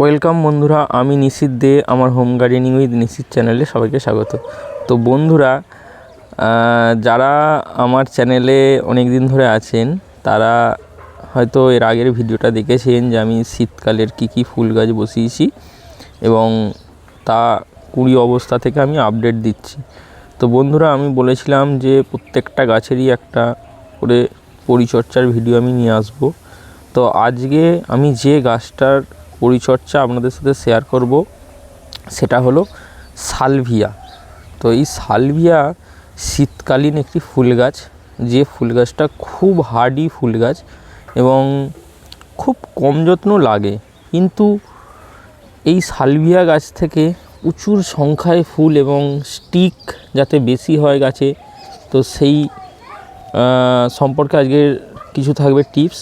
Welcome বন্ধুরা, আমি নিশিত দে, আমার হোম গার্ডেনিং উইথ নিশিত চ্যানেলে সবাইকে স্বাগত। তো বন্ধুরা যারা আমার চ্যানেলে অনেক দিন ধরে আছেন, তারা হয়তো এর আগের ভিডিওটা দেখেছেন যে আমি শীতকালের কী কী ফুল গাছ বসিয়েছি এবং তা কুড়ি অবস্থা থেকে আমি আপডেট দিচ্ছি। তো বন্ধুরা, আমি বলেছিলাম যে প্রত্যেকটা গাছেরই একটা করে পরিচর্যার ভিডিও আমি নিয়ে আসব। তো আজকে আমি যে গাছটার পরিচর্যা আপনাদের সাথে শেয়ার করব। সেটা হলো সালভিয়া। তো এই সালভিয়া শীতকালীন একটি ফুল গাছ, যে ফুল গাছটা খুব হার্ডি ফুল গাছ এবং খুব কম যত্ন লাগে। কিন্তু এই সালভিয়া গাছ থেকে প্রচুর সংখ্যায় ফুল এবং স্টিক যাতে বেশি হয় গাছে, তো সেই সম্পর্কে আজকের কিছু থাকবে টিপস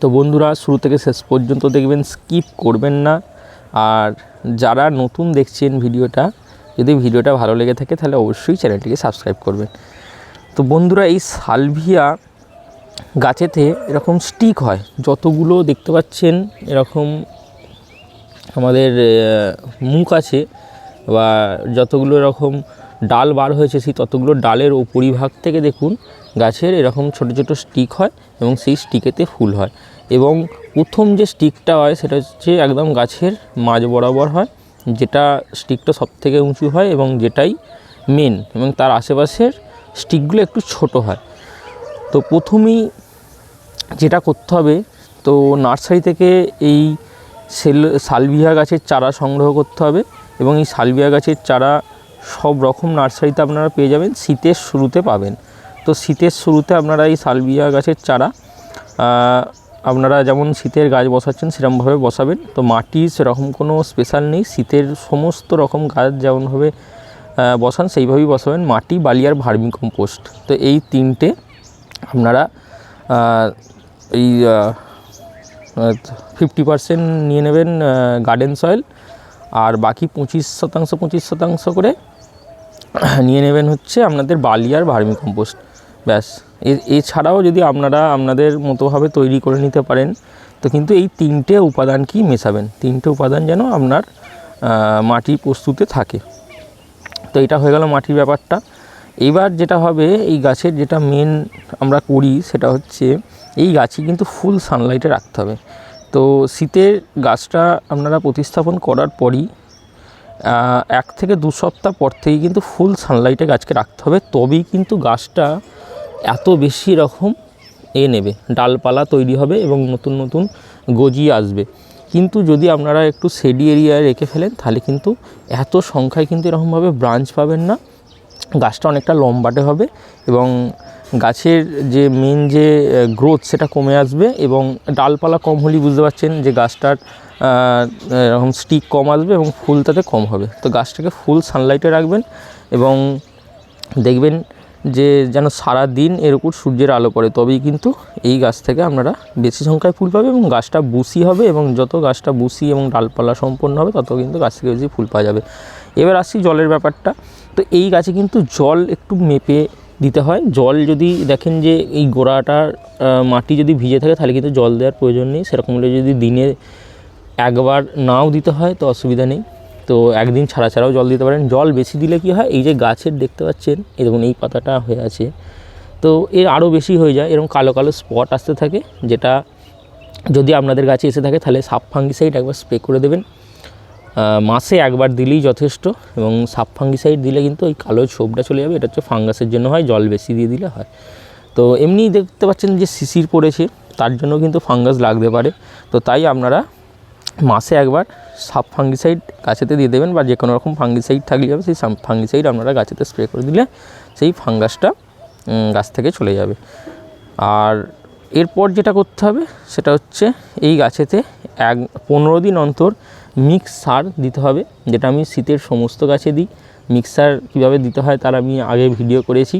তো বন্ধুরা, শুরু থেকে শেষ পর্যন্ত দেখবেন স্কিপ করবেন না। আর যারা নতুন দেখছেন ভিডিওটা, যদি ভিডিওটা ভালো লেগে থাকে, তাহলে অবশ্যই চ্যানেলটিকে সাবস্ক্রাইব করবেন। তো বন্ধুরা, এই সালভিয়া গাছেতে এরকম স্টিক হয়। যতগুলো দেখতে পাচ্ছেন, এরকম আমাদের মুখ আছে, বা যতগুলো এরকম ডাল বার হয়েছে সেই ততগুলো ডালের উপরিভাগ থেকে দেখুন গাছের এরকম ছোট ছোট স্টিক হয় এবং সেই স্টিকেতে ফুল হয় এবং প্রথম যে স্টিকটা হয় সেটা হচ্ছে একদম গাছের মাঝ বরাবর হয়, যেটা স্টিকটা সব থেকে উঁচু হয় এবং যেটাই মেন এবং তার আশেপাশের স্টিকগুলো একটু ছোট হয়। তো প্রথমেই যেটা করতে হবে, তো নার্সারি থেকে এই সেল, সালভিয়া গাছের চারা সংগ্রহ করতে হবে এবং এই সালভিয়া গাছের চারা সব রকম নার্সারিতে আপনারা পেয়ে যাবেন, শীতের শুরুতে পাবেন। তো শীতের শুরুতে আপনারা এই সালবিয়া গাছের চারা আপনারা যেমন শীতের গাছ বসাচ্ছেন, সেরকমভাবে বসাবেন। তো মাটি সেরকম কোনো স্পেশাল নেই, শীতের সমস্ত রকম গাছ যেমনভাবে বসান, সেইভাবেই বসাবেন। মাটি, বালি আর ভার্মি কম্পোস্ট। তো এই তিনটে আপনারা এই ফিফটি পার্সেন্ট নিয়ে নেবেন গার্ডেন সয়েল আর বাকি পঁচিশ শতাংশ পঁচিশ শতাংশ করে নিয়ে নেবেন হচ্ছে আপনাদের বালি আর ভার্মি কম্পোস্ট। ব্যাস, এ- এছাড়াও যদি আপনারা আপনাদের মতোভাবে তৈরি করে নিতে পারেন, তো কিন্তু এই তিনটে উপাদান কি মেশাবেন? তিনটে উপাদান যেন আপনার মাটি প্রস্তুতে থাকে। তো এটা হয়ে গেল মাটির ব্যাপারটা। এবার যেটা হবে, এই গাছের যেটা মেন আমরা করি সেটা হচ্ছে, এই গাছই কিন্তু ফুল সানলাইটে রাখতে হবে। তো শীতের গাছটা আপনারা প্রতিস্থাপন করার পরই এক থেকে দু সপ্তাহ পর থেকে কিন্তু ফুল সানলাইটে গাছকে রাখতে হবে। তবেই কিন্তু গাছটা এত বেশি এরকম এ নেবে, ডালপালা তৈরি হবে এবং নতুন নতুন গজিয়ে আসবে। কিন্তু যদি আপনারা একটু শেডি এরিয়ায় রেখে ফেলেন, তাহলে কিন্তু এত সংখ্যায় কিন্তু এরকমভাবে ব্রাঞ্চ পাবেন না। গাছটা অনেকটা লম্বাটে হবে এবং গাছের যে মেন যে গ্রোথ সেটা কমে আসবে এবং ডালপালা কম হলেই বুঝতে পারছেন যে গাছটার এরকম স্টিক কম আসবে এবং ফুল তাতে কম হবে। তো গাছটাকে ফুল সানলাইটে রাখবেন এবং দেখবেন যে যেন সারা দিন এর উপর সূর্যের আলো পড়ে, তবেই কিন্তু এই গাছ থেকে আপনারা বেশি সংখ্যায় ফুল পাবে এবং গাছটা বুসি হবে এবং যত গাছটা বুসি এবং ডালপালা সম্পন্ন হবে, তত কিন্তু গাছ থেকে বেশি ফুল পাওয়া যাবে। এবার আসছি জলের ব্যাপারটা। তো এই গাছে কিন্তু জল একটু মেপে দিতে হয়। জল যদি দেখেন যে এই গোড়াটার মাটি যদি ভিজে থাকে, তাহলে কিন্তু জল দেওয়ার প্রয়োজন নেই। সেরকম হলে যদি দিনে একবার নাও দিতে হয়, তো অসুবিধা নেই। তো একদিন ছাড়া ছাড়াও জল দিতে পারেন। জল বেশি দিলে কি হয়, এই যে গাছের দেখতে পাচ্ছেন এরকম এই পাতাটা হয়ে আছে। তো এর আরও বেশি হয়ে যায়, এরকম কালো কালো স্পট আসতে থাকে, যেটা যদি আপনাদের গাছে এসে থাকে, তাহলে সাপ ফাঙ্গিসাইড একবার স্প্রে করে দেবেন। মাসে একবার দিলেই যথেষ্ট, এবং সাপ ফাঙ্গিসাইড দিলে কিন্তু ওই কালো ছোপটা চলে যাবে, এটা হচ্ছে ফাঙ্গাসের জন্য হয়, জল বেশি দিয়ে দিলে হয়। তো এমনি দেখতে পাচ্ছেন যে শিশির পড়েছে, তার জন্য কিন্তু ফাঙ্গাস লাগতে পারে। তো তাই আপনারা মাসে একবার সাপ ফাঙ্গিসাইড গাছেতে দিয়ে দেবেন বা যে কোনো রকম ফাঙ্গিসাইড থাকলে যাবে সেই ফাঙ্গিসাইড আপনারা গাছেতে স্প্রে করে দিলে সেই ফাঙ্গাসটা গাছ থেকে চলে যাবে। আর এরপর যেটা করতে হবে, সেটা হচ্ছে এই গাছেতে এক, পনেরো দিন অন্তর মিক্স সার দিতে হবে, যেটা আমি শীতের সমস্ত গাছে দিই। মিক্সার কীভাবে দিতে হয় তার আমি আগে ভিডিও করেছি।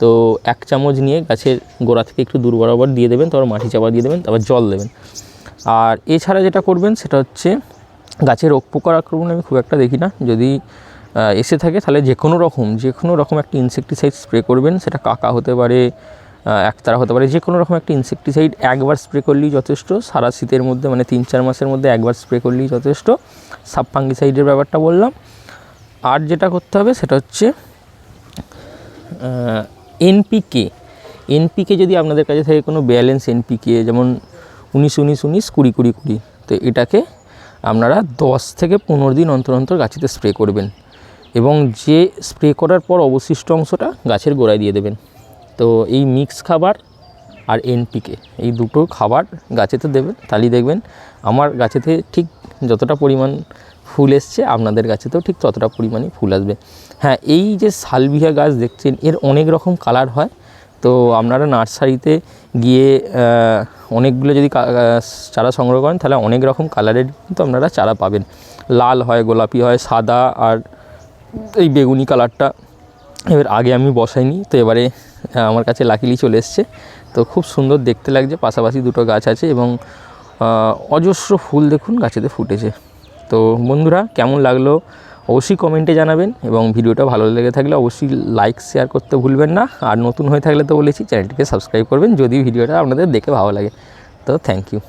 তো এক চামচ নিয়ে গাছের গোড়া থেকে একটু দূর বরাবর দিয়ে দেবেন, তারপর মাটি চাপা দিয়ে দেবেন, তারপর জল দেবেন। আর এছাড়া যেটা করবেন সেটা হচ্ছে গাছের রোগ পোকার আক্রমণ আমি খুব একটা দেখি না। যদি এসে থাকে তাহলে যে কোনো রকম যে কোনো রকম একটা ইনসেকটিসাইড স্প্রে করবেন। সেটা কাকা হতে পারে একতারা হতে পারে যে কোনো রকম একটা ইনসেকটিসাইড একবার স্প্রে করলেই যথেষ্ট। সারা শীতের মধ্যে মানে তিন চার মাসের মধ্যে একবার স্প্রে করলেই যথেষ্ট। সাব ফাঙ্গিসাইডের ব্যাপারটা বললাম। আর যেটা করতে হবে সেটা হচ্ছে এনপিকে এনপিকে যদি আপনাদের কাছে থাকে কোনো ব্যালেন্স এনপিকে যেমন উনিশ উনিশ উনিশ, কুড়ি কুড়ি কুড়ি। তো এটাকে আপনারা দশ থেকে পনেরো দিন অন্তর অন্তর গাছেতে স্প্রে করবেন এবং যে স্প্রে করার পর অবশিষ্ট অংশটা গাছের গোড়ায় দিয়ে দেবেন। তো এই মিক্স খাবার আর এনপিকে এই দুটো খাবার গাছেতে দেবেন তাহলেই দেখবেন। আমার গাছেতে ঠিক যতটা পরিমাণ ফুল এসছে, আপনাদের গাছেতেও ঠিক ততটা পরিমাণে ফুল আসবে। হ্যাঁ এই যে সালবিহা গাছ দেখছেন, এর অনেক রকম কালার হয়। তো আপনারা নার্সারিতে গিয়ে অনেকগুলো যদি চারা সংগ্রহ করেন, তাহলে অনেক রকম কালারের কিন্তু আপনারা চারা পাবেন। লাল হয়, গোলাপি হয়, সাদা আর এই বেগুনি কালারটা। এবার আগে আমি বসাইনি, তো এবারে আমার কাছে লাকিলি চলে এসছে। তো খুব সুন্দর দেখতে লাগছে, পাশাপাশি দুটো গাছ আছে এবং অজস্র ফুল দেখুন গাছেতে ফুটেছে। তো বন্ধুরা, কেমন লাগল? অবশ্যই কমেন্টে জানাবেন এবং ভিডিওটা ভালো লেগে থাকলে অবশ্যই লাইক শেয়ার করতে ভুলবেন না। আর নতুন হয়ে থাকলে তো বলেছি, চ্যানেলটিকে সাবস্ক্রাইব করবেন যদি ভিডিওটা আপনাদের দেখে ভালো লাগে। তো থ্যাংক ইউ